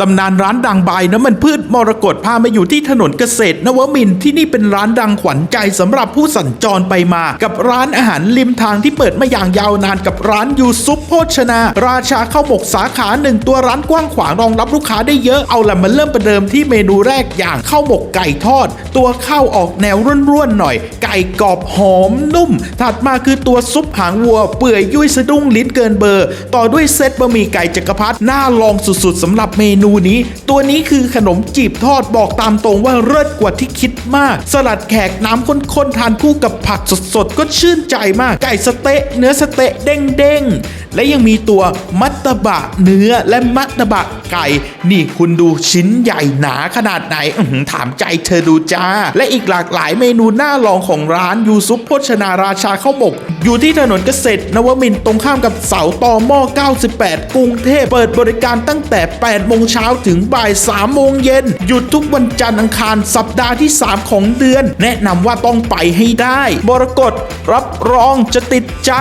ตำนานร้านดังบายน้ำมันพืชมรกตพามาอยู่ที่ถนนเกษตรนวมินที่นี่เป็นร้านดังขวัญใจสำหรับผู้สัญจรไปมา กับร้านอาหารริมทางที่เปิดมาอย่างยาวนานกับร้านยูซุปโภชนา ราชาข้าวหมกสาขาหนึ่งตัวร้านกว้างขวางรองรับลูกค้าได้เยอะเอาละมาเริ่มประเดิมที่เมนูแรกอย่างข้าวหมกไก่ทอด ตัวข้าวออกแนวร่วนๆหน่อย ไก่กรอบหอมนุ่ม ถัดมาคือตัวซุปหางวัว เปื่อยยุ่ยสะดุ้งลิ้นเกินเบอร์ ต่อด้วยเซตบะหมี่ไก่จักรพรรดิน่าลองสุดๆสำหรับเมนูนี้ ตัวนี้คือขนมจีบทอดบอกตามตรงว่าเลิศกว่าที่คิดมาก สลัดแขกน้ำข้นๆทานคู่กับผักสดๆ ก็ชื่นใจมาก ไก่สเต๊ะเนื้อสเต๊ะเด้งๆ และยังมีตัวมัตตบะเนื้อและมัตตบะไก่ นี่คุณดูชิ้นใหญ่หนาขนาดไหนถามใจเธอดูจ้า และอีกหลากหลายเมนูน่าลองของร้านยูซุปโภชนาราชาข้าวหมก อยู่ที่ถนนเกษตรนวมินต์ตรงข้ามกับเสาตอหม้อ 98 กรุงเทพเปิดบริการตั้งแต่ 8 โมงเช้าถึงบ่าย 3 โมงเย็น หยุดทุกวันจันทร์อังคารสัปดาห์ที่ 3 ของเดือน แนะนำว่าต้องไปให้ได้ บรกฎรับรองจะติดใจ